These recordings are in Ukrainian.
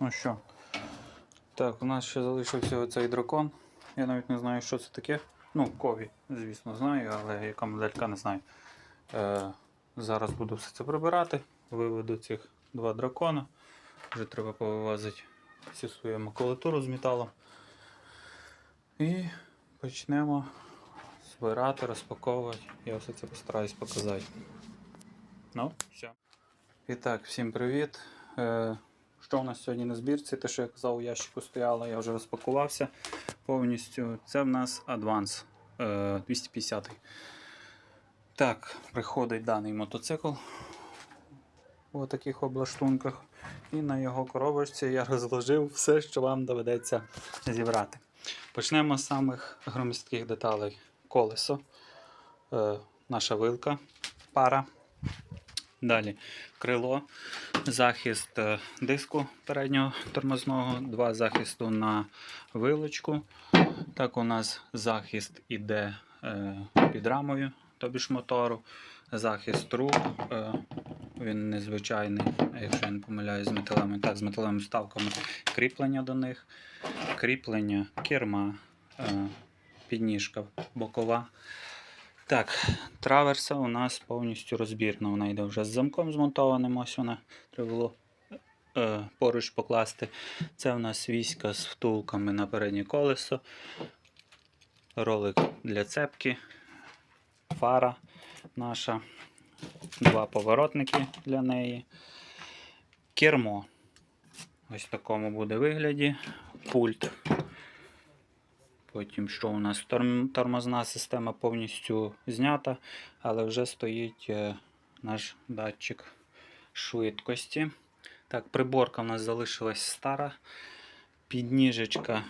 Ну що? Так, у нас ще залишився оцей дракон. Я навіть не знаю, що це таке. Ну, кові, звісно, знаю, але яка моделька не знаю. Е, зараз буду все це прибирати. Виведу цих два дракона. Вже треба повивозити всю свою макулатуру з металом. І почнемо збирати, розпаковувати. Я все це постараюсь показати. Ну, все. І так, всім привіт. Е, що у нас сьогодні на збірці? Те, що я казав, у ящику стояло, я вже розпакувався повністю. Це в нас Advance е, 250. Так, приходить даний мотоцикл у таких облаштунках. І на його коробочці я розложив все, що вам доведеться зібрати. Почнемо з самих громістких деталей. Колесо, е, наша вилка, пара. Далі крило, захист е, диску переднього тормозного, два захисту на вилочку. Так, у нас захист іде е, під рамою, тобі ж мотору, захист рук. Е, він незвичайний, якщо я не помиляюсь, з металевими, так, з металевими вставками, кріплення до них, кріплення керма, підніжка бокова. Так, траверса у нас повністю розбірна. Вона йде вже з замком змонтованим. Ось вона треба було е, поруч покласти. Це у нас війська з втулками на переднє колесо, ролик для цепки, фара наша, два поворотники для неї, кермо. Ось в такому буде вигляді. Пульт. Потім, що у нас Торм- тормозна система повністю знята, але вже стоїть е, наш датчик швидкості. Так, приборка у нас залишилась стара. Підніжечка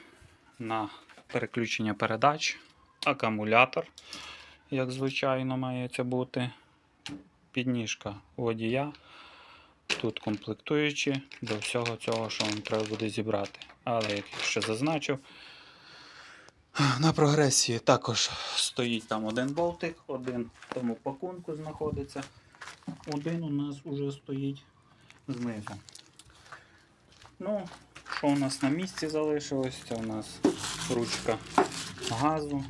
на переключення передач, акумулятор, як звичайно, має це бути. Підніжка водія. Тут комплектуючі до всього цього, що вам треба буде зібрати. Але як я ще зазначив, на прогресії також стоїть там один болтик, один в тому пакунку знаходиться. Один у нас уже стоїть знизу. Ну, що у нас на місці залишилось? Це у нас ручка газу.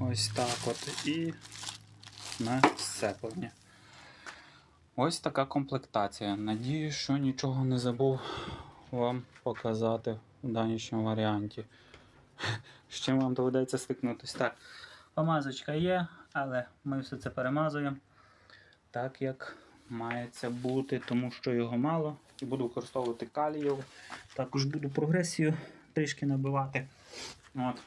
Ось так от. І на сцеплення. Ось така комплектація. Надіюсь, що нічого не забув вам показати в данішньому варіанті. З чим вам доведеться стикнутися. Так, помазочка є, але ми все це перемазуємо так, як має це бути, тому що його мало. І буду використовувати калієву. Також буду прогресію трішки набивати. От.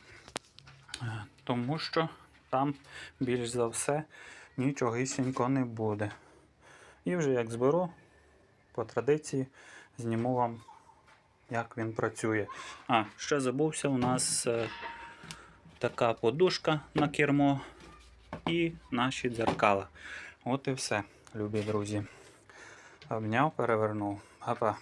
Е, Тому що там більш за все нічогісінько не буде. І вже як зберу, по традиції, зніму вам, як він працює. А, ще забувся, у нас е, така подушка на кермо і наші дзеркала. От і все, любі друзі. Обняв, перевернув. Па-па.